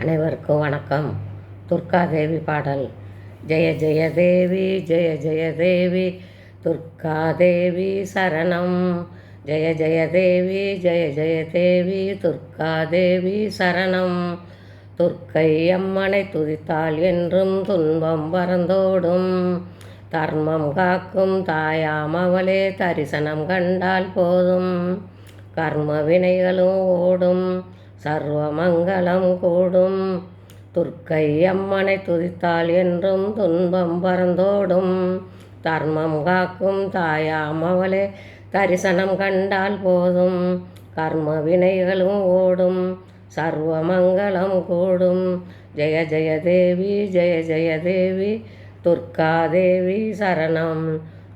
அனைவருக்கும் வணக்கம். துர்காதேவி பாடல். ஜெய ஜெய தேவி ஜெய ஜெய தேவி துர்காதேவி சரணம். ஜெய ஜெய தேவி ஜெய ஜெய தேவி துர்காதேவி சரணம். துர்க்கை அம்மனை துதித்தாள் என்றும் துன்பம் பறந்தோடும் தர்மம் காக்கும் தாயாம் அவளே தரிசனம் கண்டால் போதும். கர்ம வினைகளும் ஓடும். சர்வமங்கலம் கூடும். துர்க்கை அம்மனை துதித்தாள் என்றும் துன்பம் பறந்தோடும். தர்மம் காக்கும் தாயாம் அவளே தரிசனம் கண்டால் போதும். கர்ம வினைகளும் ஓடும் சர்வமங்கலம் கூடும். ஜெய ஜெய தேவி ஜெய ஜெய தேவி துர்காதேவி சரணம்.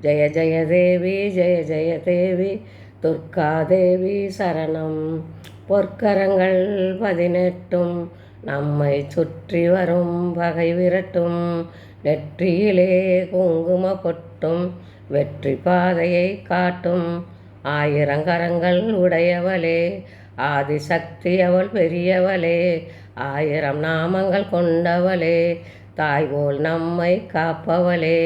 ஜெய ஜெய தேவி ஜெய ஜெய தேவி துர்காதேவி சரணம். பொற்கரங்கள் பதினெட்டும் நம்மை சுற்றி வரும் பகை விரட்டும். நெற்றியிலே குங்கும பொட்டும் வெற்றி பாதையை காட்டும். ஆயிரங்கரங்கள் உடையவளே ஆதிசக்தி அவள் பெரியவளே ஆயிரம் நாமங்கள் கொண்டவளே தாய்போல் நம்மை காப்பவளே.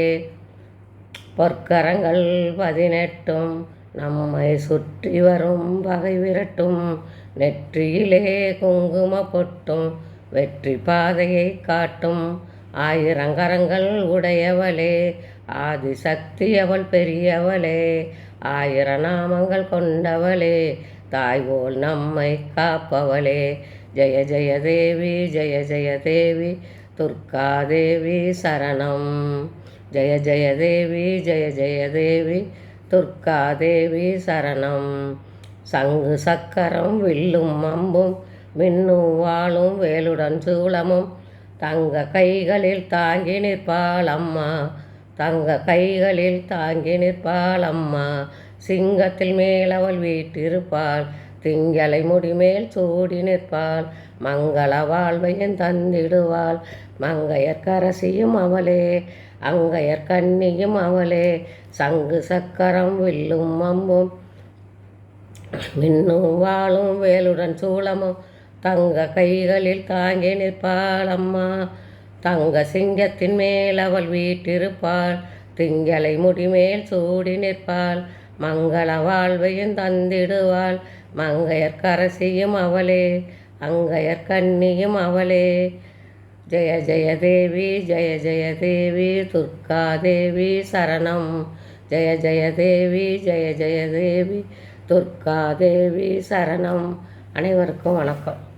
பொற்கரங்கள் பதினெட்டும் நம்மை சுற்றி வரும் பகை விரட்டும். நெற்றியிலே குங்கும பொட்டும். வெற்றி பாதையை காட்டும். ஆயிரங்கரங்கள் உடையவளே ஆதிசக்தி அவள் பெரியவளே ஆயிர நாமங்கள் கொண்டவளே தாய் போல் நம்மை காப்பவளே. ஜெய ஜெய தேவி ஜெய ஜெய தேவி துர்காதேவி சரணம். ஜெய ஜெய தேவி ஜெய ஜெய தேவி துர்காதேவி சரணம் சங்கு சக்கரம் வில்லும் அம்பும் மின்னும் வாழும் வேலுடன் சூளமும். தங்க கைகளில் தாங்கி நிற்பாள் அம்மா தங்க கைகளில் தாங்கி நிற்பாள் அம்மா. சிங்கத்தில் மேல் அவள் வீட்டிருப்பாள் திங்களை முடிமேல் சூடி நிற்பாள். மங்கள வாழ்வையும் தந்திடுவாள். மங்கையர்க்கரசியும் அவளே அங்கையர் கன்னியும் அவளே. சங்கு சக்கரம் வில்லும் அம்பும் மின்னும் வாழும் வேலுடன் சூளமும் தங்க கைகளில் தாங்கி நிற்பாள் அம்மா. தங்க சிங்கத்தின் மேல் அவள் வீட்டிருப்பாள். திங்களை முடிமேல் சூடி நிற்பாள். மங்கள வாழ்வையும் தந்திடுவாள். மங்கையர் கரசியும் அவளே அங்கையர் கன்னியும் அவளே. ஜெய ஜெய தேவி ஜெய ஜெய தேவி துர்காதேவி சரணம். ஜெய ஜெய தேவி ஜெய ஜெய தேவி துர்காதேவி சரணம். அனைவருக்கும் வணக்கம்.